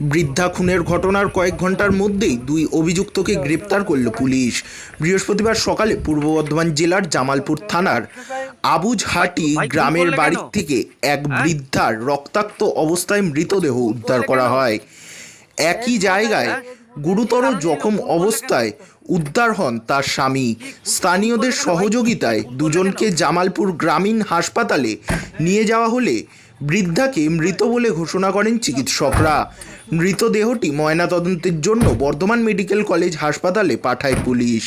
বৃদ্ধা খুনের ঘটনার কয়েক ঘণ্টার মধ্যেই দুই অভিযুক্তকে গ্রেপ্তার করল পুলিশ। বৃহস্পতিবার সকালে পূর্ব বর্ধমান জেলার জামালপুর থানার আবুজহাটি গ্রামের বাড়ি থেকে এক বৃদ্ধার রক্তাক্ত অবস্থায় মৃতদেহ উদ্ধার করা হয়। একই জায়গায় গুরুতর জখম অবস্থায় উদ্ধার হন তার স্বামী। স্থানীয়দের সহযোগিতায় দুজনকে জামালপুর গ্রামীণ হাসপাতালে নিয়ে যাওয়া হলে বৃদ্ধাকে মৃত বলে ঘোষণা করেন চিকিৎসকরা মৃতদেহটি ময়নাতদন্তের জন্য বর্ধমান মেডিকেল কলেজ হাসপাতালে পাঠায় পুলিশ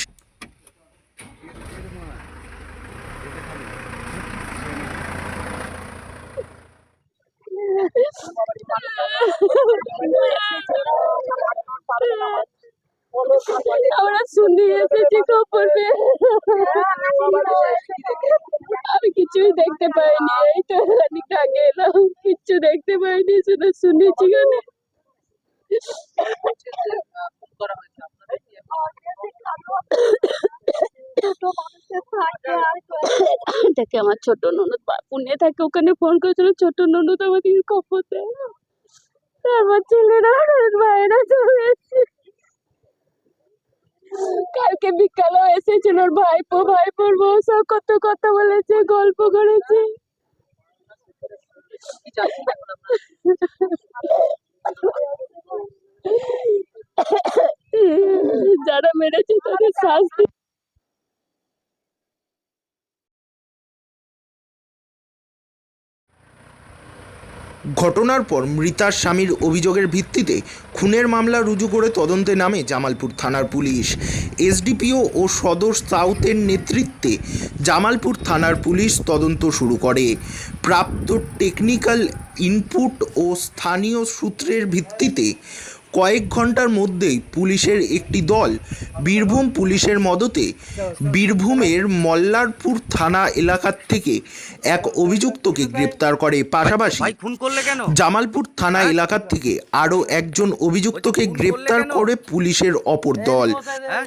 আমরা শুনে এসেছি খবর কিছুই দেখতে পাইনি। এই তো খানিক আগে এলাম, কিচ্ছু দেখতে পাইনি, শুধু শুনেছি খানে দেখে আমার ছোট ননদ পুনে থাকে, ওখানে ফোন করেছিল, ছোট ননদ আমাদেরকে খবর দেয় আমার ছেলেরা ভাইয়েরা চলে এসেছে। কালকে বিকালেও এসেছিল। ওর ভাইপো, ভাইপোর বউ সব কত কথা বলেছে, গল্প করেছে। যারা মেরেছে তাদের শাস্তি। ঘটনার পর মৃতার স্বামীর অভিযোগের ভিত্তিতে খুনের মামলা রুজু করে তদন্তে নামে জামালপুর থানার পুলিশ। এসডিপিও ও সদর সাউথের নেতৃত্বে জামালপুর থানার পুলিশ তদন্ত শুরু করে। প্রাপ্ত টেকনিক্যাল ইনপুট ও স্থানীয় সূত্রের ভিত্তিতে কয়েক ঘণ্টার মধ্যেই পুলিশের একটি দল বীরভূম পুলিশের মদতে বীরভূমের মল্লারপুর থানা এলাকার থেকে এক অভিযুক্তকে গ্রেপ্তার করে। পাশাপাশি জামালপুর থানা এলাকার থেকে আরও একজন অভিযুক্তকে গ্রেপ্তার করে পুলিশের অপর দল। হ্যাঁ?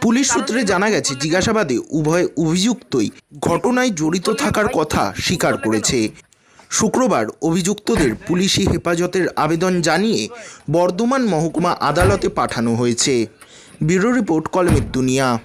পুলিশ সূত্রে জানা গেছে জিজ্ঞাসাবাদে উভয় অভিযুক্তই ঘটনায় জড়িত থাকার কথা স্বীকার করেছে। শুক্রবার অভিযুক্তদের পুলিশি হেফাজতের আবেদন জানিয়ে বর্ধমান মহকুমা আদালতে পাঠানো হয়েছে। ব্যুরো রিপোর্ট কলমের দুনিয়া।